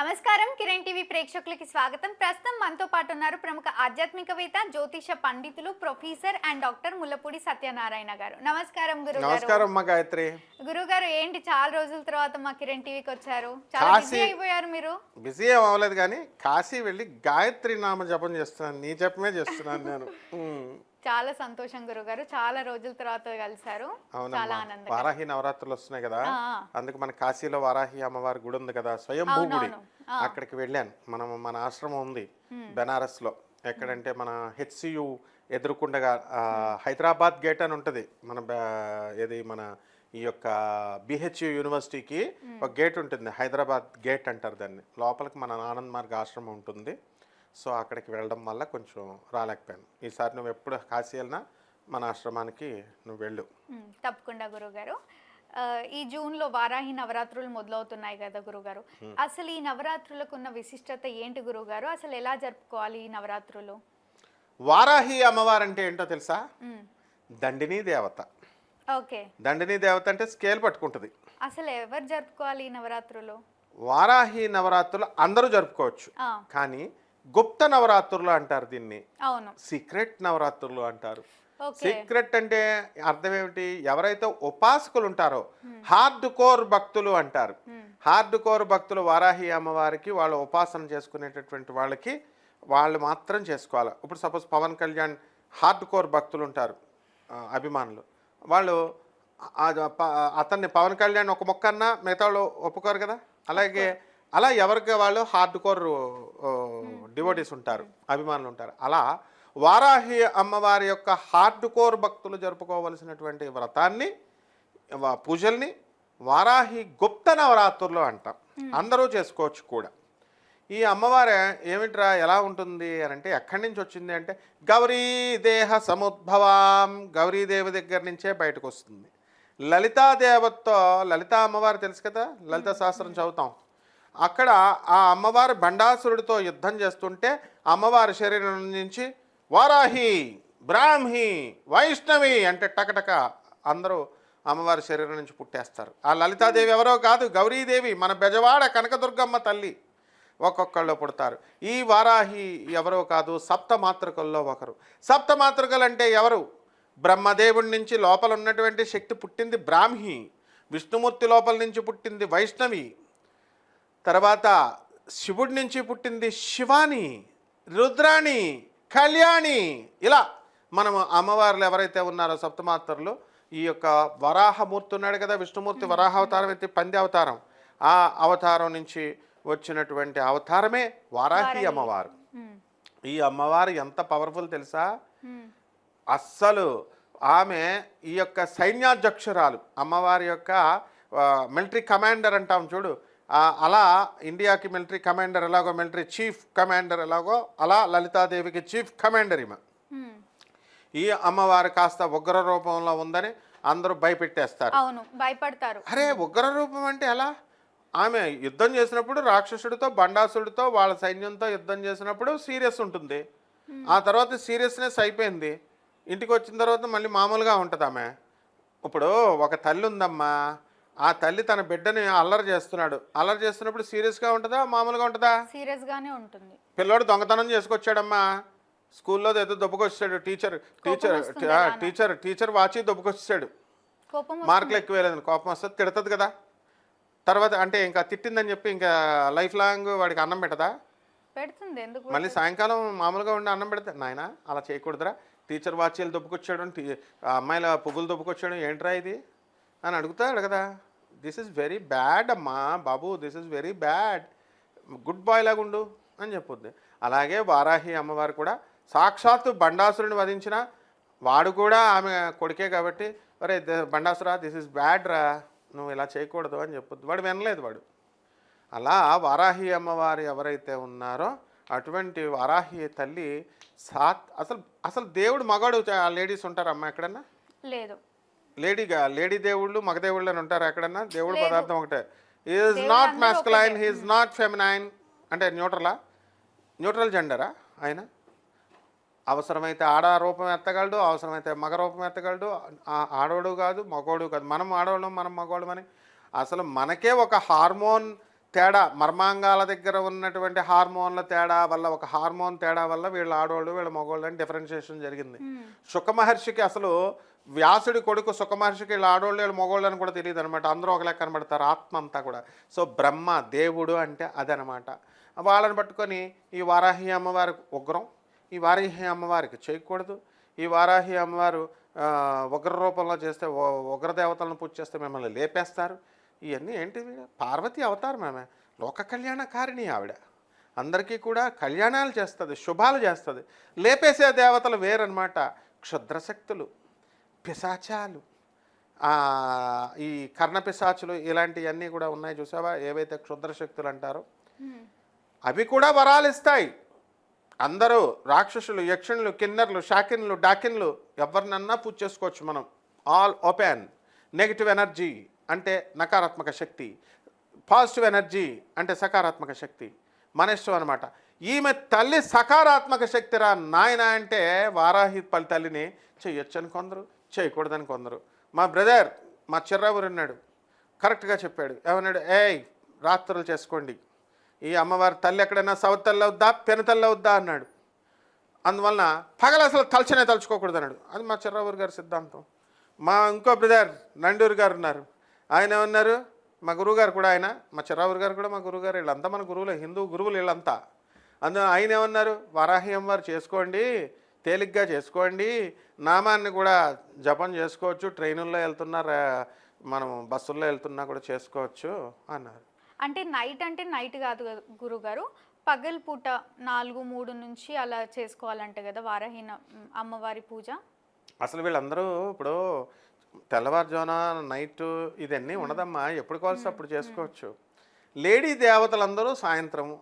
నమస్కారం. కిరణ్ టీవీ ప్రేక్షకులకి స్వాగతం. ప్రస్తుతం మనతో పాటు ఉన్నారు ప్రముఖ ఆధ్యాత్మికవేత్త జ్యోతిష పండితులు professor and doctor Mullapudi Satyanarayana garu. నమస్కారం గురుగారు. నమస్కారం గాయత్రి. గురుగారు ఏంటి చాలా రోజుల తర్వాత మా కిరణ్ టీవీకి వచ్చారు? చాలా బిజీ అయిపోయారు మీరు? బిజీ ఏం అవ్వలేదు కానీ కాశీ వెళ్ళి గాయత్రి నామ జపం చేస్తున్నాను. నీ జపమే చేస్తున్నాను నేను. చాలా సంతోషం గురుగారు. చాలా రోజుల తర్వాత కలిశారు. చాలా అవునమ్మా ఆనందం వారాహి నవరాత్రులు వస్తున్నాయి కదా. అందుకు మన కాశీలో వారాహి అమ్మవారి గుడి ఉంది కదా స్వయంభూ గుడి. అక్కడికి వెళ్ళాను. మనం మన ఆశ్రమం ఉంది బెనారస్లో ఎక్కడంటే మన హెచ్సియు ఎదురుకుండగా హైదరాబాద్ గేట్ అని ఉంటుంది. మన ఏది మన ఈ యొక్క బిహెచ్యు యూనివర్సిటీకి ఒక గేట్ ఉంటుంది. హైదరాబాద్ గేట్ అంటారు దాన్ని. లోపలికి మన ఆనంద్ మార్గ్ ఆశ్రమం ఉంటుంది. సో అక్కడికి వెళ్ళడం వల్ల కొంచెం రాలేకపోయాను. ఈసారి నువ్వు ఎప్పుడు కాశీ వెళ్ళినా మన ఆశ్రమానికి నువ్వు వెళ్ళు. తప్పకుండా గురుగారు. ఈ జూన్లో వారాహి నవరాత్రులు మొదలవుతున్నాయి కదా గురుగారు. అసలు ఈ నవరాత్రులకు ఉన్న విశిష్టత ఏంటి గురుగారు? అసలు ఎలా జరుపుకోవాలి ఈ నవరాత్రులు? వారాహి అమ్మవారు అంటే ఏంటో తెలుసా? దండిని దేవత. ఓకే. దండిని దేవత అంటే స్కేల్ పట్టుకుంటుంది. అసలు ఎవరు జరుపుకోవాలి ఈ నవరాత్రులు? వారాహి నవరాత్రులు అందరూ జరుపుకోవచ్చు. కానీ గుప్త నవరాత్రులు అంటారు దీన్ని. అవును. సీక్రెట్ నవరాత్రులు అంటారు. సీక్రెట్ అంటే అర్థం ఏమిటి ఎవరైతే ఉపాసకులు ఉంటారో హార్డ్ కోర్ భక్తులు అంటారు. హార్డ్ కోర్ భక్తులు వారాహి అమ్మవారికి వాళ్ళు ఉపాసన చేసుకునేటటువంటి వాళ్ళకి వాళ్ళు మాత్రం చేసుకోవాలి. ఇప్పుడు suppose Pawan Kalyan hard core భక్తులు ఉంటారు అభిమానులు. వాళ్ళు అతన్ని పవన్ కళ్యాణ్ ఒక మొక్క అన్నా మిగతా వాళ్ళు ఒప్పుకోరు కదా? అలాగే అలా ఎవరికి వాళ్ళు హార్డ్ కోర్ డివోటీస్ ఉంటారు అభిమానులు ఉంటారు. అలా వారాహి అమ్మవారి యొక్క హార్డ్ కోర్ భక్తులు జరుపుకోవలసినటువంటి వ్రతాన్ని పూజల్ని వారాహి గుప్త నవరాత్రులు అంటాం. అందరూ చేసుకోవచ్చు కూడా. ఈ అమ్మవారు ఏమిట్రా ఎలా ఉంటుంది అని అంటే ఎక్కడి నుంచి వచ్చింది అంటే గౌరీ దేహ సముద్భవాం గౌరీదేవి దగ్గర నుంచే బయటకు వస్తుంది. లలితాదేవతతో లలితా అమ్మవారు తెలుసు కదా లలిత శాస్త్రం చదువుతాం. అక్కడ ఆ అమ్మవారు బండాసురుడితో యుద్ధం చేస్తుంటే అమ్మవారి శరీరం నుంచి వారాహి బ్రాహ్మి వైష్ణవి అంటే టకటక అందరూ అమ్మవారి శరీరం నుంచి పుట్టేస్తారు. ఆ లలితాదేవి ఎవరో కాదు గౌరీదేవి మన బెజవాడ కనకదుర్గమ్మ తల్లి ఒక్కొక్కళ్ళు పుడతారు. ఈ వారాహి ఎవరో కాదు సప్త మాతృకల్లో ఒకరు. సప్త మాతృకలు అంటే ఎవరు? బ్రహ్మదేవుడి నుంచి లోపల ఉన్నటువంటి శక్తి పుట్టింది బ్రాహ్మి విష్ణుమూర్తి లోపల నుంచి పుట్టింది వైష్ణవి తర్వాత శివుడి నుంచి పుట్టింది శివాని రుద్రాణి కళ్యాణి. ఇలా మనం అమ్మవార్లు ఎవరైతే ఉన్నారో సప్తమాతరులు ఈ యొక్క వరాహమూర్తి ఉన్నాడు కదా విష్ణుమూర్తి వరాహ అవతారం అయితే పంది అవతారం. ఆ అవతారం నుంచి వచ్చినటువంటి అవతారమే వారాహి అమ్మవారు. ఈ అమ్మవారు ఎంత పవర్ఫుల్ తెలుసా? అస్సలు ఆమె ఈ యొక్క సైన్యాధ్యక్షురాలు. అమ్మవారి యొక్క మిలిటరీ కమాండర్ అంటాం చూడు. అలా ఇండియాకి మిలిటరీ కమాండర్ ఎలాగో మిలిటరీ చీఫ్ కమాండర్ ఎలాగో అలా లలితాదేవికి చీఫ్ కమాండర్ ఈమె. ఈ అమ్మవారు కాస్త ఉగ్ర రూపంలో ఉందని అందరూ భయపెట్టేస్తారు. అవును భయపడతారు. అరే ఉగ్ర రూపం అంటే ఎలా? ఆమె యుద్ధం చేసినప్పుడు రాక్షసుడితో బండాసుడితో వాళ్ళ సైన్యంతో యుద్ధం చేసినప్పుడు సీరియస్ ఉంటుంది. ఆ తర్వాత సీరియస్నెస్ అయిపోయింది. ఇంటికి వచ్చిన తర్వాత మళ్ళీ మామూలుగా ఉంటుంది ఆమె. ఇప్పుడు ఒక తల్లి ఉందమ్మా. ఆ తల్లి తన బిడ్డని అల్లరి చేస్తున్నాడు. అల్లరి చేస్తున్నప్పుడు సీరియస్గా ఉంటుందా? మామూలుగా ఉంటుందా? సీరియస్ గానే ఉంటుంది. పిల్లోడు దొంగతనం చేసుకొచ్చాడమ్మా. స్కూల్లో ఏదో దొబ్బకొచ్చాడు teacher teacher teacher teacher watch దొబ్బకొచ్చాడు కోపం మార్కులు ఎక్కువ వేయలేదు కోపం వస్తుంది తిడుతుంది కదా. తర్వాత అంటే ఇంకా తిట్టిందని చెప్పి ఇంకా లైఫ్ లాంగ్ వాడికి అన్నం పెట్టదా? పెడుతుంది ఎందుకు మళ్ళీ సాయంకాలం మామూలుగా ఉండి అన్నం పెడతా నాయన అలా చేయకూడదురా. టీచర్ వాచీలు దొబ్బుకొచ్చాడు అమ్మాయిల పువ్వులు దొబ్బుకొచ్చాడు ఏంట్రా ఇది? అని అడుగుతాడు కదా. దిస్ ఇస్ వెరీ బ్యాడ్ అమ్మా బాబు this is very bad. Good boy లాగా ఉండు అని చెప్పొద్ది. అలాగే వారాహి అమ్మవారు కూడా సాక్షాత్తు బండాసురుని వధించిన వాడు కూడా ఆమె కొడుకే కాబట్టి అరే బండాసురా దిస్ ఇస్ బ్యాడ్ రా నువ్వు ఇలా చేయకూడదు అని చెప్పొద్దు. వాడు వినలేదు వాడు. అలా వారాహి అమ్మవారు ఎవరైతే ఉన్నారో అటువంటి వారాహి తల్లి సాత్ అసలు అసలు దేవుడు మగాడు లేడీస్ ఉంటారమ్మా ఎక్కడన్నా? లేదు. లేడీగా లేడీ దేవుళ్ళు మగ దేవుళ్ళు అని ఉంటారు ఎక్కడన్నా? దేవుడు. పదార్థం ఒకటే. Is not masculine he is not feminine అంటే న్యూట్రలా? న్యూట్రల్ జెండరా ఆయన? అవసరమైతే ఆడ రూపం ఎత్తగలడు అవసరమైతే మగ రూపం ఎత్తగలడు. ఆ- ఆడోడు కాదు మగోడు కాదు. మనం ఆడవాళ్ళం మనం మగవాళ్ళం అని. అసలు మనకే ఒక హార్మోన్ తేడా మర్మాంగాల దగ్గర ఉన్నటువంటి హార్మోన్ల తేడా వల్ల ఒక హార్మోన్ తేడా వల్ల వీళ్ళ ఆడవాళ్ళు వీళ్ళ మగవాళ్ళు అని డిఫరెన్షియేషన్ జరిగింది. సుఖ మహర్షికి అసలు వ్యాసుడి కొడుకు సుఖ మహర్షికి వీళ్ళ ఆడవాళ్ళు వీళ్ళ మగవాళ్ళు అని కూడా తెలియదు అనమాట అందరూ ఒకలా కనబడతారు ఆత్మ అంతా కూడా. సో బ్రహ్మ దేవుడు అంటే అదనమాట వాళ్ళని పట్టుకొని ఈ వారాహి అమ్మవారి ఉగ్రం ఈ వారాహి అమ్మవారికి చేయకూడదు. ఈ వారాహి అమ్మవారు ఉగ్ర రూపంలో చేస్తే ఉ- ఉగ్ర దేవతలను పూజ చేస్తే మిమ్మల్ని లేపేస్తారు. ఇవన్నీ ఏంటివి? పార్వతి అవతారం ఆమె. లోక కళ్యాణకారిణి ఆవిడ. అందరికీ కూడా కళ్యాణాలు చేస్తుంది శుభాలు చేస్తుంది. లేపేసే దేవతలు వేరనమాట క్షుద్రశక్తులు పిశాచాలు. ఈ కర్ణ పిశాచులు ఇలాంటివన్నీ కూడా ఉన్నాయి చూసావా? ఏవైతే క్షుద్రశక్తులు అంటారో. అవి కూడా వరాలు ఇస్తాయి. అందరూ రాక్షసులు యక్షులు కిన్నర్లు షాకిన్లు డాకిన్లు ఎవరినన్నా పూజ చేసుకోవచ్చు మనం. All open. Negative energy. అంటే నకారాత్మక శక్తి పాజిటివ్ ఎనర్జీ అంటే సకారాత్మక శక్తి. మన ఇష్టం అనమాట ఈమె తల్లి సకారాత్మక శక్తిరా నాయన అంటే వారాహి పల్లి తల్లిని చెయ్యొచ్చని కొందరు చేయకూడదని కొందరు. మా బ్రదర్ మా చిర్రావురు ఉన్నాడు కరెక్ట్గా చెప్పాడు. ఏమన్నాడు? ఏయ్ రాత్రులు చేసుకోండి. ఈ అమ్మవారి తల్లి ఎక్కడైనా సౌత్ తల్లి అవుద్దా పెను తల్లి అవుద్దా అన్నాడు. అందువలన పగలు అసలు తలచనే తలుచుకోకూడదు అన్నాడు అది మా చిర్రావూరు గారి సిద్ధాంతం. మా ఇంకో బ్రదర్ నండూరు గారు ఉన్నారు. ఆయన ఏమన్నారు? మా గురువు గారు కూడా ఆయన మా చిర్రావూరు గారు కూడా మా గురువు గారు వీళ్ళంతా మన గురువులే హిందూ గురువులు వీళ్ళంతా. అందు ఆయన ఏమన్నారు? వరాహి అమ్మవారు చేసుకోండి తేలిగ్గా చేసుకోండి నామాన్ని కూడా జపం చేసుకోవచ్చు ట్రైనుల్లో వెళ్తున్నా రా- మనం బస్సుల్లో వెళ్తున్నా కూడా చేసుకోవచ్చు అన్నారు. అంటే నైట్ అంటే నైట్ కాదు కదా గురుగారు పగల్ పూట నాలుగు మూడు నుంచి అలా చేసుకోవాలంటే కదా వారాహీన అమ్మవారి పూజ? అసలు వీళ్ళందరూ ఇప్పుడు తెల్లవారుజామున నైట్ ఇదన్నీ ఉండదమ్మా. ఎప్పుడు కావాల్సి అప్పుడు చేసుకోవచ్చు. లేడీ దేవతలందరూ సాయంత్రం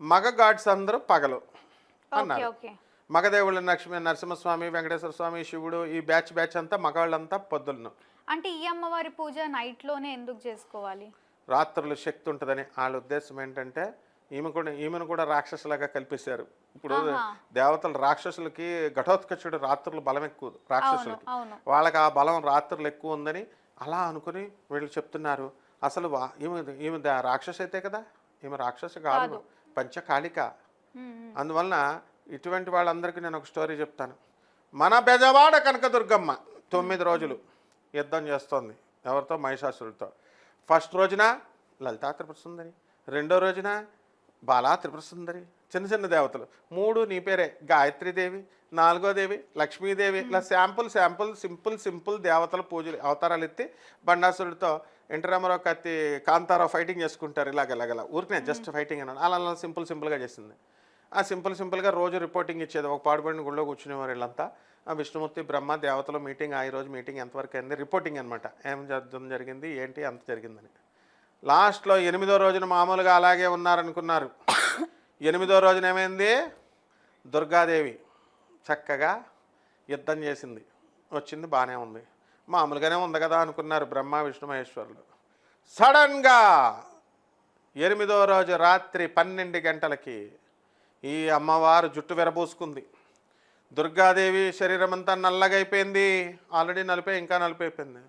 మగ గాడ్స్ అందరూ పగలు అన్నారు. మగదేవుళ్ళు లక్ష్మీ నరసింహస్వామి వెంకటేశ్వర స్వామి శివుడు ఈ బ్యాచ్ బ్యాచ్ అంతా మగవాళ్ళంతా పొద్దున్న. అంటే ఈ అమ్మవారి పూజ నైట్లోనే ఎందుకు చేసుకోవాలి? రాత్రులు శక్తి ఉంటుందని వాళ్ళ ఉద్దేశం ఏంటంటే ఈమె కూడా ఈమెను కూడా రాక్షసులాగా కల్పిస్తారు. ఇప్పుడు. దేవతలు రాక్షసులకి ఘటోత్కచుడు రాత్రులు బలం ఎక్కువ రాక్షసులకి. వాళ్ళకి ఆ బలం రాత్రులు ఎక్కువ ఉందని అలా అనుకుని వీళ్ళు చెప్తున్నారు. అసలు వా- ఈమె ఈమె రాక్షస అయితే కదా? ఈమె రాక్షస కాదు పంచకాళిక. అందువలన ఇటువంటి వాళ్ళందరికీ నేను ఒక స్టోరీ చెప్తాను. మన బెజవాడ కనకదుర్గమ్మ తొమ్మిది రోజులు యుద్ధం చేస్తోంది ఎవరితో? మహిషాసురుడితో. ఫస్ట్ రోజున లలితా త్రిపుర సుందరి రెండో రోజున బాలా త్రిపుర సుందరి చిన్న చిన్న దేవతలు. మూడు నీ పేరే గాయత్రీదేవి నాలుగో దేవి లక్ష్మీదేవి ఇలా శాంపుల్ శాంపుల్ సింపుల్ సింపుల్ దేవతల పూజలు అవతారాలు ఎత్తి బండాసురుడితో ఎన్టీ కత్తి కాంతారావు ఫైటింగ్ చేసుకుంటారు ఇలాగ ఇలాగ ఊరికనే జస్ట్ ఫైటింగ్ అన్నాను అలా అలా సింపుల్ సింపుల్గా చేసింది. ఆ సింపుల్ సింపుల్గా రోజు రిపోర్టింగ్ ఇచ్చేది. ఒక పాడుబడిన గుళ్ళో కూర్చునేవారు వీళ్ళంతా. ఆ విష్ణుమూర్తి బ్రహ్మ దేవతల మీటింగ్ ఆ ఈ రోజు మీటింగ్ ఎంతవరకు అయింది? రిపోర్టింగ్ అనమాట ఏం జరుగుతుంది జరిగింది? ఏంటి? అంత జరిగిందని. లాస్ట్లో ఎనిమిదో రోజున మామూలుగా అలాగే ఉన్నారనుకున్నారు. ఎనిమిదో రోజున ఏమైంది? దుర్గాదేవి చక్కగా యుద్ధం చేసింది. వచ్చింది బాగానే ఉంది. మామూలుగానే ఉంది కదా అనుకున్నారు బ్రహ్మ విష్ణు మహేశ్వరులు. సడన్గా ఎనిమిదో రోజు రాత్రి పన్నెండు గంటలకి ఈ అమ్మవారు జుట్టు విరబూసుకుంది. దుర్గాదేవి శరీరం అంతా నల్లగైపోయింది. ఆల్రెడీ నలిపే ఇంకా నలిపైపోయింది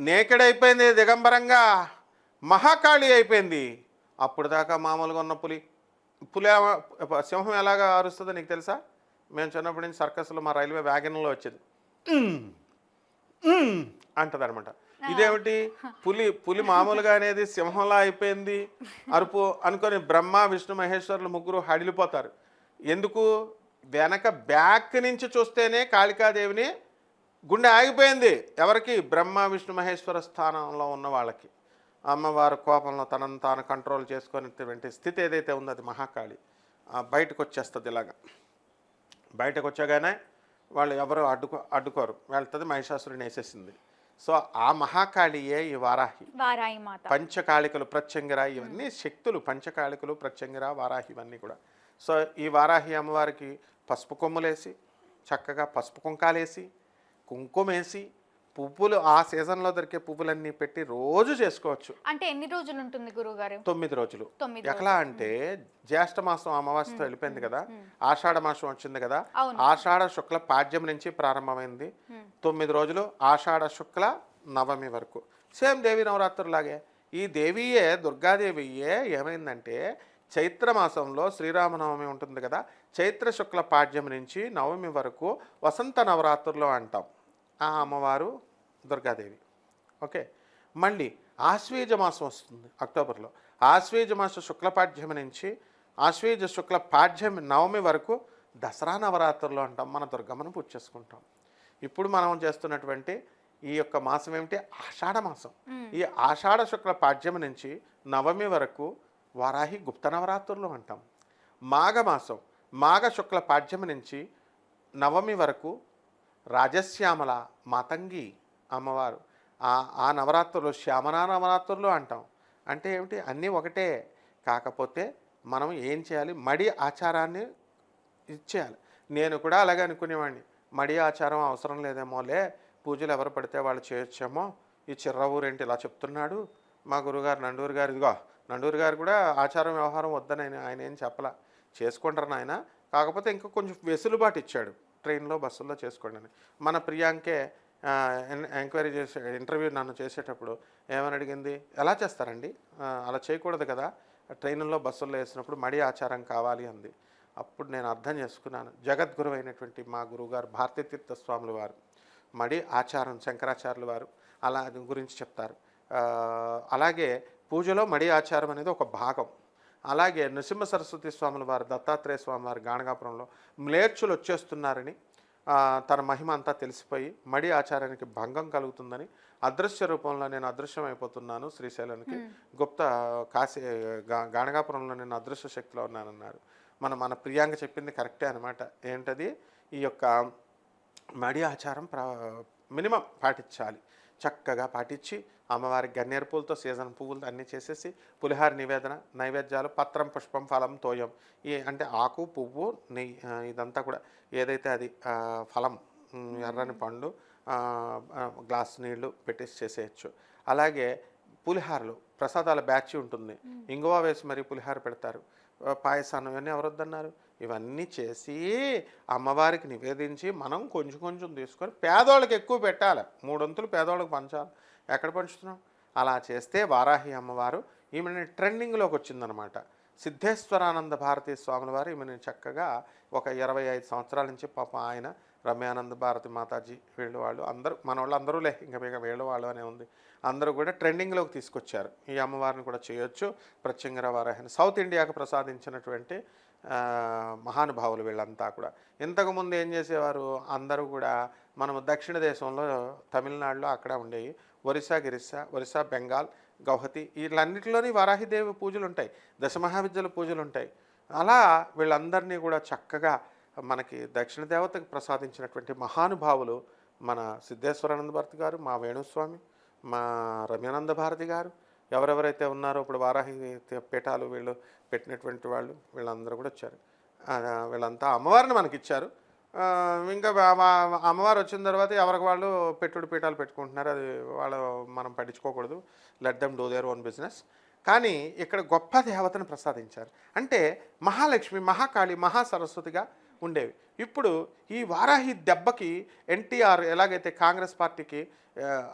నేకెడ్ అయిపోయింది దిగంబరంగా మహాకాళి అయిపోయింది. అప్పుడు దాకా మామూలుగా ఉన్న పులి పులి సింహం ఎలాగా అరుస్తుందో నీకు తెలుసా? మేము చిన్నప్పటి నుంచి సర్కస్లో మా రైల్వే వ్యాగన్లో వచ్చేది. అంటది అనమాట ఇదేమిటి? పులి పులి మామూలుగా అనేది సింహంలా అయిపోయింది. అరుపు అనుకొని బ్రహ్మ విష్ణు మహేశ్వరులు ముగ్గురు హడిలిపోతారు. ఎందుకు? వెనక బ్యాక్ నుంచి చూస్తేనే కాళికాదేవిని గుండె ఆగిపోయింది. ఎవరికి? బ్రహ్మ విష్ణు మహేశ్వర స్థానంలో ఉన్న వాళ్ళకి. అమ్మవారు కోపంలో తనను తాను కంట్రోల్ చేసుకునేటువంటి స్థితి ఏదైతే ఉందో అది మహాకాళి. బయటకు వచ్చేస్తుంది ఇలాగా. బయటకు వచ్చాగానే వాళ్ళు ఎవరు అడ్డుకో అడ్డుకోరు. వెళ్తుంది మహిషాసురుని వేసేసింది. సో ఆ మహాకాళియే ఈ వారాహి మాత. పంచకాళికలు ప్రత్యంగిర ఇవన్నీ శక్తులు. పంచకాళికలు ప్రత్యంగిర వారాహి ఇవన్నీ కూడా. సో ఈ వారాహి అమ్మవారికి పసుపు కొమ్ములేసి చక్కగా పసుపు కుంకాలేసి కుంకుమేసి పువ్వులు ఆ సీజన్లో దొరికే పువ్వులన్నీ పెట్టి రోజు చేసుకోవచ్చు. అంటే ఎన్ని రోజులు ఉంటుంది గురుగారు తొమ్మిది రోజులు. ఎట్లా అంటే జ్యేష్ఠ మాసం అమావాస్యతో వెళ్ళిపోయింది కదా ఆషాఢ మాసం వచ్చింది కదా. ఆషాఢ శుక్ల పాడ్యం నుంచి ప్రారంభమైంది. తొమ్మిది రోజులు ఆషాఢ శుక్ల నవమి వరకు. సేమ్ దేవి నవరాత్రులాగే. ఈ దేవియే దుర్గాదేవియే ఏమైందంటే చైత్ర మాసంలో శ్రీరామనవమి ఉంటుంది కదా చైత్ర శుక్ల పాడ్యం నుంచి నవమి వరకు వసంత నవరాత్రులు అంటాం. ఆ అమ్మవారు దుర్గాదేవి. ఓకే. మళ్ళీ ఆశ్వేజ మాసం వస్తుంది అక్టోబర్లో. ఆశ్వేజ మాస శుక్లపాఠ్యం నుంచి ఆశ్వేజ శుక్ల పాఠ్యం నవమి వరకు దసరా నవరాత్రులు అంటాం మన దుర్గమ్మను పూజ చేసుకుంటాం. ఇప్పుడు మనం చేస్తున్నటువంటి ఈ యొక్క మాసం ఏమిటి? ఆషాఢ మాసం. ఈ ఆషాఢ శుక్ల పాఠ్యం నుంచి నవమి వరకు వారాహి గుప్త నవరాత్రులు అంటాం. మాఘమాసం మాఘ శుక్ల పాఠ్యం నుంచి నవమి వరకు రాజశ్యామల మాతంగి అమ్మవారు. ఆ ఆ నవరాత్రులు శ్యామనా నవరాత్రులు అంటాం. అంటే ఏమిటి? అన్నీ ఒకటే. కాకపోతే మనం ఏం చేయాలి? మడి ఆచారాన్ని ఇచ్చేయాలి. నేను కూడా అలాగే అనుకునేవాడిని మడి ఆచారం అవసరం లేదేమోలే పూజలు ఎవరు పడితే వాళ్ళు చేయొచ్చేమో. ఈ చిర్రవూరేంటి ఇలా చెప్తున్నాడు. మా గురుగారు నండూరు గారు ఇదిగో నండూరు గారు కూడా ఆచారం వ్యవహారం వద్దని ఆయన ఆయన ఏం చెప్పలా. చేసుకుంటారు నాయన. కాకపోతే ఇంకా కొంచెం వెసులుబాటు ఇచ్చాడు. ట్రైన్లో బస్సుల్లో చేసుకోండి అని. మన ప్రియాంకే ఎంక్వైరీ చేసే ఇంటర్వ్యూ నన్ను చేసేటప్పుడు ఏమని అడిగింది? ఎలా చేస్తారండి? అలా చేయకూడదు కదా. ట్రైన్లో బస్సుల్లో వేసినప్పుడు మడి ఆచారం కావాలి అంది. అప్పుడు నేను అర్థం చేసుకున్నాను. జగద్గురు అయినటువంటి మా గురువుగారు భారతీతీర్థ స్వాములు వారు. మడి ఆచారం శంకరాచార్యులు వారు అలా గురించి చెప్తారు. అలాగే పూజలో మడి ఆచారం అనేది ఒక భాగం. అలాగే నృసింహ సరస్వతి స్వాముల వారు దత్తాత్రేయ స్వామి వారి గాణగాపురంలో మ్లేచ్చులు వచ్చేస్తున్నారని తన మహిమ అంతా తెలిసిపోయి మడి ఆచారానికి భంగం కలుగుతుందని అదృశ్య రూపంలో నేను అదృశ్యమైపోతున్నాను శ్రీశైలానికి గుప్త కాశీ గాణగాపురంలో నేను అదృశ్య శక్తిలో ఉన్నానన్నారు. మన మన ప్రియాంక చెప్పింది కరెక్టే అనమాట ఏంటది? ఈ యొక్క మడి ఆచారం ప్ర మినిమం పాటించాలి. చక్కగా పాటించి అమ్మవారికి గన్నేరు పూలతో సీజన్ పువ్వులు అన్నీ చేసేసి పులిహార నివేదన నైవేద్యాలు పత్రం పుష్పం ఫలం తోయం. ఈ అంటే ఆకు పువ్వు నెయ్యి ఇదంతా కూడా ఏదైతే అది ఫలం ఎర్రని పండు ఆ, ఆ, గ్లాస్ నీళ్ళు పెట్టేసి చేసేయచ్చు. అలాగే పులిహారలు ప్రసాదాల బ్యాచ్ ఉంటుంది. ఇంగువ వేసి మరి పులిహార పెడతారు. పాయసాన్ని ఇవన్నీ ఎవరు వద్దన్నారు ఇవన్నీ చేసి అమ్మవారికి నివేదించి మనం కొంచెం కొంచెం తీసుకొని పేదోళ్ళకి ఎక్కువ పెట్టాలి. మూడొంతులు పేదోళ్ళకి పంచాలి. ఎక్కడ పంచుతున్నాం? అలా చేస్తే వారాహి అమ్మవారు ఈమెని ట్రెండింగ్లోకి వచ్చిందనమాట సిద్ధేశ్వరానంద భారతీ స్వాముల వారు ఈమెను చక్కగా ఒక ఇరవై ఐదు సంవత్సరాల నుంచి పాప ఆయన రమ్యానంద భారతి మాతాజీ వీళ్ళు వాళ్ళు అందరూ మన వాళ్ళు అందరూ లే ఇంకా ఇక వీళ్ళు వాళ్ళు అనే ఉంది. అందరూ కూడా ట్రెండింగ్లోకి తీసుకొచ్చారు. ఈ అమ్మవారిని కూడా చేయొచ్చు. ప్రత్యంగర వారాహిని సౌత్ ఇండియాకు ప్రసాదించినటువంటి మహానుభావులు వీళ్ళంతా కూడా. ఇంతకుముందు ఏం చేసేవారు? అందరూ కూడా మనము దక్షిణ దేశంలో తమిళనాడులో అక్కడ ఉండేవి. ఒరిస్సా గిరిస్సా ఒరిస్సా బెంగాల్ గౌహతి వీళ్ళన్నిటిలోని వారాహిదేవి పూజలు ఉంటాయి దశమహావిద్యల పూజలు ఉంటాయి అలా వీళ్ళందరినీ కూడా చక్కగా మనకి దక్షిణ దేవతకు ప్రసాదించినటువంటి మహానుభావులు మన సిద్ధేశ్వరానంద భారతి గారు మా వేణుస్వామి మా రమ్యానంద భారతి గారు ఎవరెవరైతే ఉన్నారో ఇప్పుడు వారాహి పీఠాలు వీళ్ళు పెట్టినటువంటి వాళ్ళు వీళ్ళందరూ కూడా వచ్చారు. వీళ్ళంతా అమ్మవారిని మనకి ఇచ్చారు ఇంకా అమ్మవారు వచ్చిన తర్వాత ఎవరికి వాళ్ళు పెట్టుడు పీఠాలు పెట్టుకుంటున్నారు అది వాళ్ళు మనం పట్టించుకోకూడదు. Let them do their own business కానీ ఇక్కడ గొప్ప దేవతను ప్రసాదించారు. అంటే మహాలక్ష్మి మహాకాళి మహాసరస్వతిగా ఉండేవి. ఇప్పుడు ఈ వారాహి దెబ్బకి ఎన్టీఆర్ ఎలాగైతే కాంగ్రెస్ పార్టీకి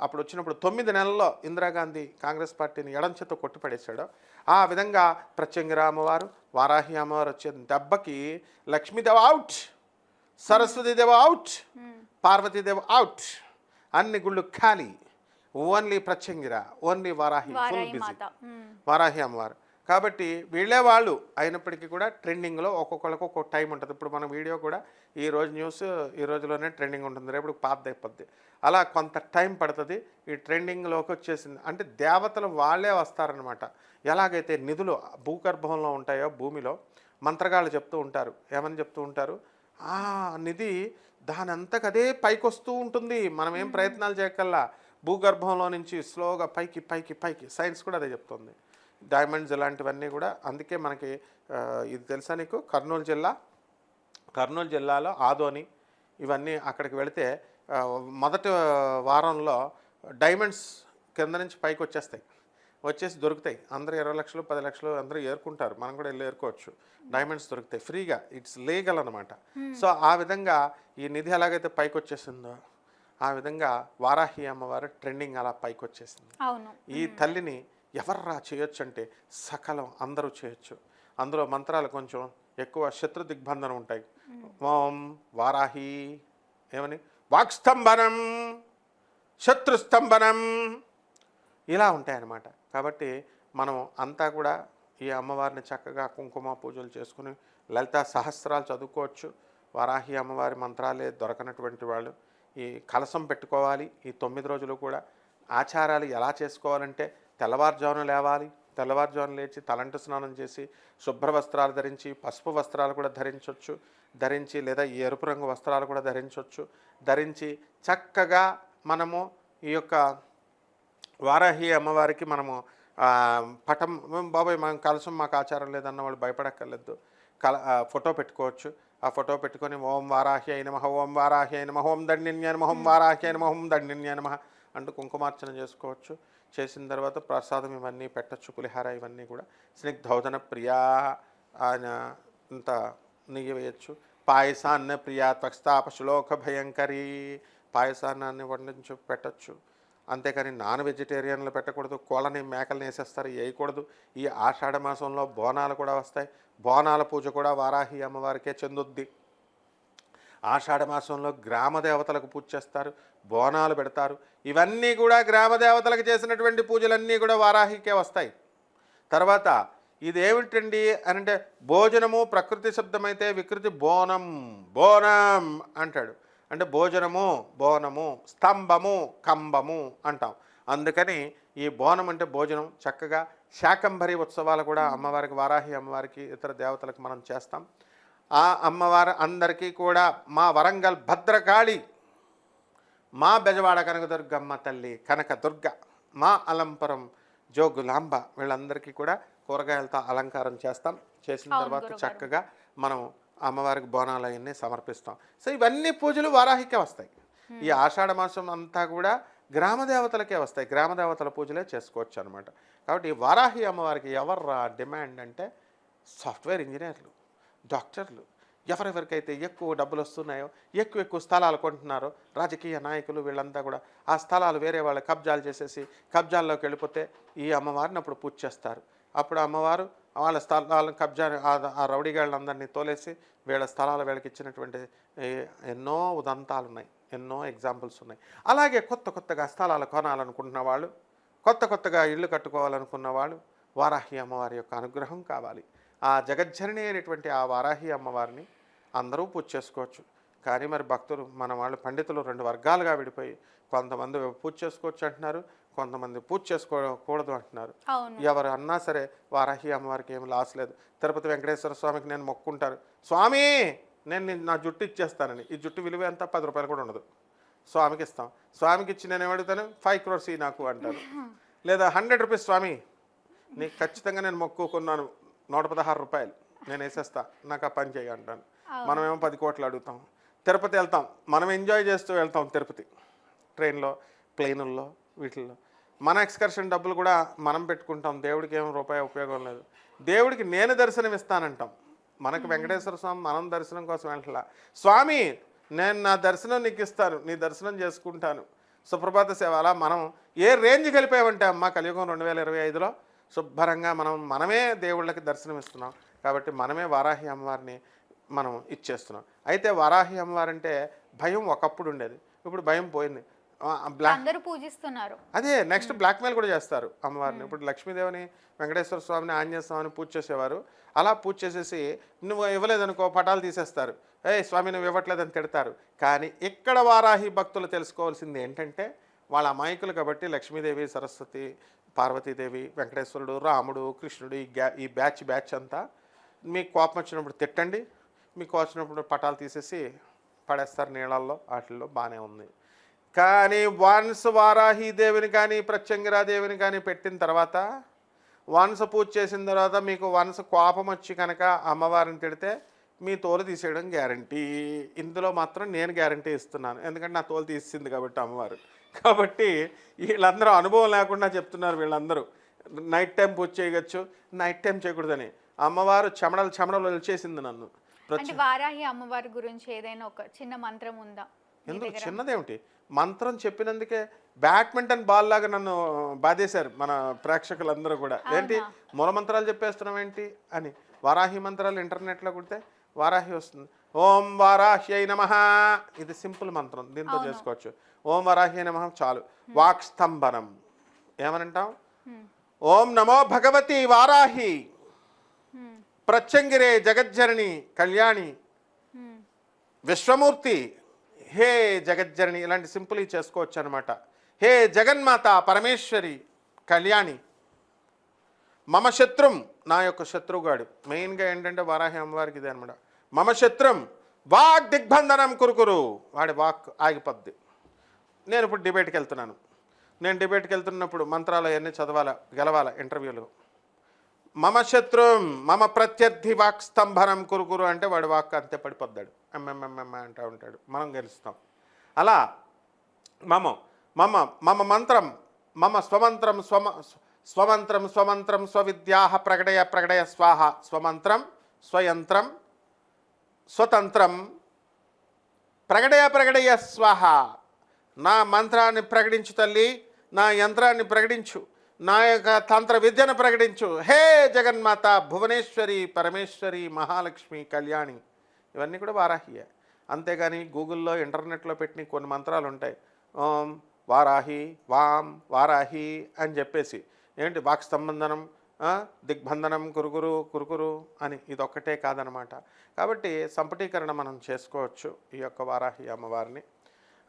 అప్పుడు వచ్చినప్పుడు తొమ్మిది నెలల్లో ఇందిరాగాంధీ కాంగ్రెస్ పార్టీని ఎడం చేత కొట్టిపడేశాడో. ఆ విధంగా ప్రత్యంగిర అమ్మవారు వారాహి అమ్మవారు వచ్చే దెబ్బకి లక్ష్మీదేవ అవుట్ సరస్వతీదేవ అవుట్ పార్వతీదేవ అవుట్ అన్ని గుళ్ళు ఖాళీ. Only Prathyangira only Varahi full busy. Varahi అమ్మవారు. కాబట్టి వీళ్ళే వాళ్ళు అయినప్పటికీ కూడా ట్రెండింగ్లో ఒక్కొక్కళ్ళకి ఒక్కొక్క టైం ఉంటుంది. ఇప్పుడు మన వీడియో కూడా ఈ రోజు న్యూస్ ఈ రోజులోనే ట్రెండింగ్ ఉంటుంది. రేపు పాత అయిపోద్ది. అలా కొంత టైం పడుతుంది. ఈ ట్రెండింగ్లోకి వచ్చేసింది. అంటే దేవతలు వాళ్ళే వస్తారనమాట ఎలాగైతే నిధులు భూగర్భంలో ఉంటాయో భూమిలో మంత్రగాళ్ళు చెప్తూ ఉంటారు. ఏమని చెప్తూ ఉంటారు? ఆ నిధి దాని అంతకదే పైకి వస్తూ ఉంటుంది. మనం ఏం ప్రయత్నాలు చేయకల్లా భూగర్భంలో నుంచి స్లోగా పైకి పైకి పైకి. సైన్స్ కూడా అదే చెప్తుంది. డైమండ్స్ ఇలాంటివన్నీ కూడా అందుకే మనకి ఇది తెలుసా నీకు? కర్నూలు జిల్లా? కర్నూలు జిల్లాలో ఆదోని ఇవన్నీ అక్కడికి వెళితే మొదటి వారంలో డైమండ్స్ కింద నుంచి పైకి వచ్చేస్తాయి. వచ్చేసి దొరుకుతాయి. అందరూ ఇరవై లక్షలు పది లక్షలు అందరూ ఏరుకుంటారు. మనం కూడా వెళ్ళి ఏరుకోవచ్చు. డైమండ్స్ దొరుకుతాయి. ఫ్రీగా. ఇట్స్ లీగల్ అనమాట సో ఆ విధంగా ఈ నిధి ఎలాగైతే పైకి వచ్చేసిందో ఆ విధంగా వారాహి అమ్మవారు ట్రెండింగ్ అలా పైకి వచ్చేసింది. ఈ తల్లిని ఎవర్రా చేయొచ్చు అంటే సకలం అందరూ చేయొచ్చు. అందులో మంత్రాలు కొంచెం ఎక్కువ శత్రు దిగ్బంధనం ఉంటాయి. ఓం వారాహి ఏమని? వాక్స్తంభనం శత్రుస్తంభనం ఇలా ఉంటాయన్నమాట. కాబట్టి మనం అంతా కూడా ఈ అమ్మవారిని చక్కగా కుంకుమ పూజలు చేసుకుని లలిత సహస్రాలు చదువుకోవచ్చు. వారాహి అమ్మవారి మంత్రాలే దొరకనటువంటి వాళ్ళు. ఈ కలసం పెట్టుకోవాలి. ఈ తొమ్మిది రోజులు కూడా ఆచారాలు ఎలా చేసుకోవాలంటే తెల్లవారుజామున లేవాలి. తెల్లవారుజామున లేచి తలంటు స్నానం చేసి శుభ్ర వస్త్రాలు ధరించి పసుపు వస్త్రాలు కూడా ధరించవచ్చు ధరించి లేదా ఈ ఎరుపు రంగు వస్త్రాలు కూడా ధరించవచ్చు ధరించి చక్కగా మనము ఈ యొక్క వారాహి అమ్మవారికి మనము పటం బాబాయ్ మనం కలసం మాకు ఆచారం లేదన్న వాళ్ళు భయపడక్కర్లేదు. కల ఫోటో పెట్టుకోవచ్చు. ఆ ఫోటో పెట్టుకొని ఓం వారాహి అయిన మహ ఓం వారాహి అయిన మహ ఓం దండిన్య ఓం వారాహి అయిన మహ ఓం దండిన్య అంటూ కుంకుమార్చన చేసుకోవచ్చు. చేసిన తర్వాత ప్రసాదం ఇవన్నీ పెట్టచ్చు పులిహార ఇవన్నీ కూడా. స్నిగ్ధౌదన ప్రియా ఆయన ఇంత నెయ్యి వేయచ్చు పాయసాన్న ప్రియా త్వక్స్తాప శ్లోక భయంకరి. పాయసాన్ని వండించి పెట్టచ్చు. అంతేకాని నాన్ వెజిటేరియన్లు పెట్టకూడదు. కోళ్ళని మేకల్ని వేసేస్తారు వేయకూడదు. ఈ ఆషాఢ మాసంలో బోనాలు కూడా వస్తాయి. బోనాల పూజ కూడా వారాహి అమ్మవారికే చెందుద్ది. ఆషాఢ మాసంలో గ్రామ దేవతలకు పూజ చేస్తారు బోనాలు పెడతారు. ఇవన్నీ కూడా గ్రామ దేవతలకు చేసినటువంటి పూజలన్నీ కూడా వారాహికే వస్తాయి. తర్వాత ఇదేమిటండి అని అంటే భోజనము ప్రకృతి శబ్దమైతే వికృతి బోనం బోనం అంటాడు. అంటే భోజనము బోనము స్తంభము కంబము అంటాం. అందుకని ఈ బోనం అంటే భోజనం చక్కగా శాకంభరి ఉత్సవాలు కూడా అమ్మవారికి వారాహి అమ్మవారికి ఇతర దేవతలకు మనం చేస్తాం. ఆ అమ్మవారు అందరికీ కూడా మా వరంగల్ భద్రకాళి మా బెజవాడ కనకదుర్గమ్మ తల్లి కనక దుర్గ మా అలంపురం జోగులాంబ వీళ్ళందరికీ కూడా కూరగాయలతో అలంకారం చేస్తాం. చేసిన తర్వాత. చక్కగా మనం అమ్మవారికి బోనాలు అవన్నీ సమర్పిస్తాం. సో ఇవన్నీ పూజలు వారాహికే వస్తాయి. ఈ ఆషాఢ మాసం అంతా కూడా గ్రామ దేవతలకే వస్తాయి. గ్రామ దేవతల పూజలే చేసుకోవచ్చు అనమాట కాబట్టి ఈ వారాహి అమ్మవారికి ఎవర్రా డిమాండ్ అంటే సాఫ్ట్వేర్ ఇంజనీర్లు. డాక్టర్లు. ఎవరెవరికైతే ఎక్కువ డబ్బులు వస్తున్నాయో ఎక్కువ ఎక్కువ స్థలాలు కొంటున్నారో రాజకీయ నాయకులు వీళ్ళంతా కూడా ఆ స్థలాలు వేరే వాళ్ళ కబ్జాలు చేసేసి కబ్జాల్లోకి వెళ్ళిపోతే ఈ అమ్మవారిని అప్పుడు పూజ చేస్తారు. అప్పుడు అమ్మవారు వాళ్ళ స్థలాలను కబ్జా ఆ- రౌడీగాళ్ళందరినీ తోలేసి వీళ్ళ స్థలాలు వీళ్ళకి ఇచ్చినటువంటి ఎన్నో ఉదంతాలు ఉన్నాయి ఎన్నో ఎగ్జాంపుల్స్ ఉన్నాయి. అలాగే కొత్త కొత్తగా స్థలాలు కొనాలనుకుంటున్న వాళ్ళు కొత్త కొత్తగా ఇళ్ళు కట్టుకోవాలనుకున్న వాళ్ళు వారాహి అమ్మవారి యొక్క అనుగ్రహం కావాలి. ఆ జగజ్జనని అయినటువంటి ఆ వారాహి అమ్మవారిని అందరూ పూజ చేసుకోవచ్చు. కానీ మరి భక్తులు మన వాళ్ళు పండితులు రెండు వర్గాలుగా విడిపోయి కొంతమంది పూజ చేసుకోవచ్చు అంటున్నారు కొంతమంది పూజ చేసుకోకూడదు అంటున్నారు. ఎవరు అన్నా సరే వారాహి అమ్మవారికి ఏం లాస్ లేదు. తిరుపతి వెంకటేశ్వర స్వామికి నేను మొక్కుంటారు స్వామి నేను నీ- నా జుట్టు ఇచ్చేస్తానని. ఈ జుట్టు విలువ ఎంత? పది రూపాయలు కూడా ఉండదు. స్వామికి ఇస్తాం. స్వామికి ఇచ్చి నేను ఏమడుగుతాను ఫైవ్ క్రోర్స్ ఈ నాకు అంటారు. లేదా హండ్రెడ్ రూపీస్ స్వామి నీకు ఖచ్చితంగా నేను మొక్కుకున్నాను. నూట పదహారు రూపాయలు. నేను వేసేస్తా. నాకు ఆ పని చేయి అంటాను. మనమేమో పది కోట్లు అడుగుతాం. తిరుపతి వెళ్తాం. మనం ఎంజాయ్ చేస్తూ వెళ్తాం తిరుపతి. ట్రైన్లో ప్లేనుల్లో వీటిల్లో. మన ఎక్స్కర్షన్ డబ్బులు కూడా మనం పెట్టుకుంటాం. దేవుడికి ఏం రూపాయి ఉపయోగం లేదు. దేవుడికి నేను దర్శనం ఇస్తానంటాం. మనకు వెంకటేశ్వర స్వామి మనం దర్శనం కోసం వెళ్ళట్లా స్వామి నేను నా దర్శనం నీకు ఇస్తాను. నీ దర్శనం చేసుకుంటాను. సుప్రభాత సేవ. అలా మనం ఏ రేంజ్కి వెళ్ళిపోయామంటే అమ్మ కలియుగం రెండు వేల ఇరవై ఐదులో శుభ్రంగా మనం మనమే దేవుళ్ళకి దర్శనం ఇస్తున్నాం కాబట్టి మనమే వారాహి అమ్మవారిని మనం ఇచ్చేస్తున్నాం. అయితే వారాహి అమ్మవారు అంటే భయం ఒకప్పుడు ఉండేది. ఇప్పుడు భయం పోయింది. అందరూ పూజిస్తున్నారు. అదే నెక్స్ట్ బ్లాక్మెయిల్ కూడా చేస్తారు అమ్మవారిని. ఇప్పుడు లక్ష్మీదేవిని వెంకటేశ్వర స్వామిని ఆంజనేయ స్వామిని పూజ చేసేవారు. అలా పూజ చేసేసి నువ్వు ఇవ్వలేదనుకో పటాలు తీసేస్తారు. ఏ స్వామి నువ్వు ఇవ్వట్లేదని తిడతారు. కానీ ఇక్కడ వారాహి భక్తులు తెలుసుకోవాల్సింది ఏంటంటే వాళ్ళ అమాయకులు కాబట్టి లక్ష్మీదేవి సరస్వతి పార్వతీదేవి వెంకటేశ్వరుడు రాముడు కృష్ణుడు ఈ గ్యా ఈ బ్యాచ్ బ్యాచ్ అంతా మీకు కోపం వచ్చినప్పుడు తిట్టండి. మీకు వచ్చినప్పుడు పటాలు తీసేసి పడేస్తారు నీళ్ళల్లో వాటిల్లో బాగానే ఉంది. కానీ వన్స్ వారాహీదేవిని కానీ ప్రత్యంగిరాదేవిని కానీ పెట్టిన తర్వాత వన్స్ పూజ చేసిన తర్వాత మీకు వన్స్ కోపం వచ్చి కనుక అమ్మవారిని తిడితే మీ తోలు తీసేయడం గ్యారంటీ ఇందులో మాత్రం నేను గ్యారంటీ ఇస్తున్నాను. ఎందుకంటే నా తోలు తీసింది కాబట్టి అమ్మవారు. కాబట్టి వీళ్ళందరూ అనుభవం లేకుండా చెప్తున్నారు వీళ్ళందరూ. నైట్ టైం పూజ చేయవచ్చు నైట్ టైం చేయకూడదని. అమ్మవారు చెమడలు చెమడలు వచ్చేసింది నన్ను. అంటే వారాహి అమ్మవారి గురించి ఏదైనా ఒక చిన్న మంత్రం ఉందా? ఎందుకు? చిన్నదేమిటి? మంత్రం చెప్పినందుకే బ్యాడ్మింటన్ బాల్ లాగా నన్ను బాధేశారు మన ప్రేక్షకులందరూ కూడా. ఏంటి? మూల మంత్రాలు చెప్పేస్తున్నాం ఏంటి అని. వారాహి మంత్రాలు ఇంటర్నెట్లో కొడితే వారాహి వస్తుంది. ఓం వారాహి అయి నమ. ఇది సింపుల్ మంత్రం దీంతో చేసుకోవచ్చు. ఓం వారాహి అయి నమ చాలు. వాక్ స్తంభనం ఏమనంటాం ఓం నమో భగవతి వారాహి. ప్రత్యంగిరే జగజ్జనని కళ్యాణి. విశ్వమూర్తి. హే జగజ్జనని ఇలాంటి సింపుల్ చేసుకోవచ్చు అనమాట హే జగన్మాత పరమేశ్వరి కళ్యాణి. మమ శత్రుం నా యొక్క శత్రువుగాడు మెయిన్గా ఏంటంటే వారాహి అమ్మవారికి ఇదే అనమాట మమ శత్రుం వాక్ దిగ్బంధనం కురుకురు. వాడి వాక్ ఆగిపోద్ది. నేను ఇప్పుడు డిబేట్కి వెళ్తున్నాను. నేను డిబేట్కి వెళ్తున్నప్పుడు మంత్రాలు అవన్నీ చదవాలా గెలవాలా ఇంటర్వ్యూలో? మమ శత్రుం మమ ప్రత్యర్థి వాక్ స్తంభనం కురుకురు అంటే వాడి వాక్ అంతే పడిపోద్దాడు. ఎంఎంఎంఎం అంటూ ఉంటాడు. మనం గెలుస్తాం. అలా మమ మమ మమ మంత్రం మమ స్వమంత్రం స్వమ స్వమంత్రం స్వమంత్రం స్వవిద్యా ప్రకటయ ప్రకటయ స్వాహ స్వమంత్రం స్వయంత్రం స్వతంత్రం. ప్రగడయ ప్రగడయ స్వాహ. నా మంత్రాన్ని ప్రకటించు తల్లి నా యంత్రాన్ని ప్రకటించు నా యొక్క తంత్ర విద్యను ప్రకటించు. హే జగన్మాత భువనేశ్వరి పరమేశ్వరి మహాలక్ష్మి కళ్యాణి. ఇవన్నీ కూడా వారాహియే. అంతేగాని గూగుల్లో ఇంటర్నెట్లో పెట్టిన కొన్ని మంత్రాలు ఉంటాయి. ఓం వారాహి వాం వారాహి అని చెప్పేసి. ఏంటి? వాక్ సంబంధనం దిగ్బంధనం కురుగురు కురుకురు అని ఇదొక్కటే కాదనమాట. కాబట్టి సంపుటీకరణ మనం చేసుకోవచ్చు ఈ యొక్క వారాహి అమ్మవారిని.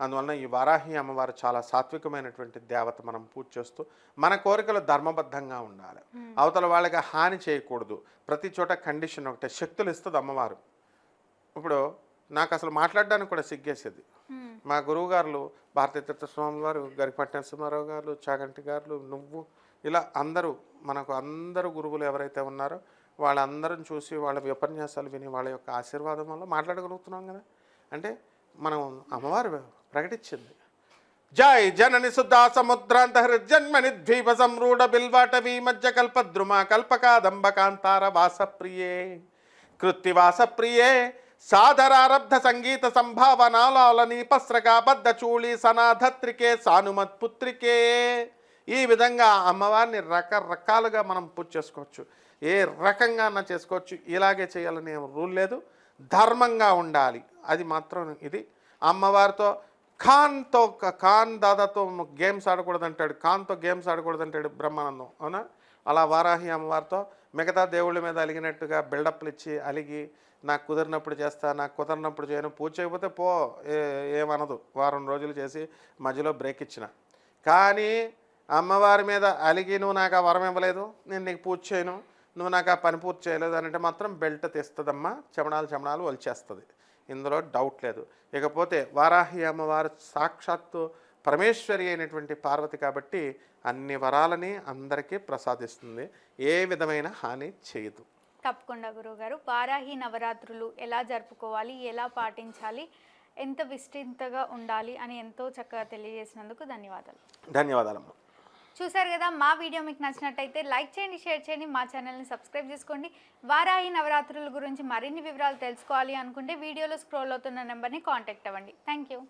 అందువలన ఈ వారాహి అమ్మవారు చాలా సాత్వికమైనటువంటి దేవత మనం పూజ చేస్తూ మన కోరికలు ధర్మబద్ధంగా ఉండాలి. అవతల వాళ్ళకి హాని చేయకూడదు. ప్రతి చోట కండిషన్ ఒకటే శక్తులు ఇస్తుంది అమ్మవారు. ఇప్పుడు నాకు అసలు మాట్లాడడానికి కూడా సిగ్గేసేది. మా గురువు గారులు భారతీయ స్వామి వారు గరిపట్న నరసింహారావు గారు చాగంటి గారు నువ్వు ఇలా అందరూ మనకు అందరు గురువులు ఎవరైతే ఉన్నారో వాళ్ళందరం చూసి వాళ్ళ ఉపన్యాసాలు విని వాళ్ళ యొక్క ఆశీర్వాదం వల్ల మాట్లాడగలుగుతున్నాం కదా. అంటే మనం అమ్మవారు ప్రకటించింది. జై జనని సుధా సముద్రాంత హృజన్మని ద్వీప సంరూఢ బిల్వాటవీ మధ్య కల్పద్రుమ ద్రుమ కల్పకాదంబకాంతార వాసప్రియే. కృత్తి వాసప్రియే సాధరారబ్ధ సంగీత సంభావనాలాలని పస్రగా చూళి సనాధత్రికే సానుమత్ పుత్రికే. ఈ విధంగా అమ్మవారిని రకరకాలుగా మనం పూజ చేసుకోవచ్చు. ఏ రకంగా అన్నా చేసుకోవచ్చు. ఇలాగే చేయాలని రూల్ లేదు. ధర్మంగా ఉండాలి. అది మాత్రం ఇది. అమ్మవారితో ఖాన్తో ఖాన్ దాదాతో గేమ్స్ ఆడకూడదు అంటాడు ఖాన్తో గేమ్స్ ఆడకూడదు అంటాడు బ్రహ్మానందం. అవునా? అలా వారాహి అమ్మవారితో మిగతా దేవుళ్ళ మీద అలిగినట్టుగా బిల్డప్లు ఇచ్చి అలిగి నాకు కుదిరినప్పుడు చేస్తా నాకు కుదరినప్పుడు చేయను పూజ చేయకపోతే పో ఏమనదు. వారం రోజులు చేసి మధ్యలో బ్రేక్ ఇచ్చిన. కానీ అమ్మవారి మీద అలిగి నువ్వు నాకు ఆ వరం ఇవ్వలేదు నేను నీకు పూజ చేయను నువ్వు నాకు ఆ పని పూర్తి చేయలేదు అని అంటే మాత్రం బెల్ట్ తీస్తుందమ్మా చెమడాలు చెమడాలు వలిచేస్తుంది ఇందులో డౌట్ లేదు. ఇకపోతే వారాహి అమ్మవారు సాక్షాత్తు పరమేశ్వరి అయినటువంటి పార్వతి కాబట్టి అన్ని వరాలని అందరికీ ప్రసాదిస్తుంది. ఏ విధమైన హాని చేయదు. తప్పకుండా గురువుగారు. వారాహి నవరాత్రులు ఎలా జరుపుకోవాలి ఎలా పాటించాలి ఎంత విస్తృతంగా ఉండాలి అని ఎంతో చక్కగా తెలియజేసినందుకు ధన్యవాదాలు. ధన్యవాదాలమ్మా. చూసారు కదా మా వీడియో మీకు నచ్చినట్టయితే లైక్ చేయండి షేర్ చేయండి మా ఛానల్ని సబ్స్క్రైబ్ చేసుకోండి. వారాహి నవరాత్రుల గురించి మరిన్ని వివరాలు తెలుసుకోవాలి అనుకుంటే వీడియోలో స్క్రోల్ అవుతున్న నెంబర్ని కాంటాక్ట్ అవ్వండి. Thank you.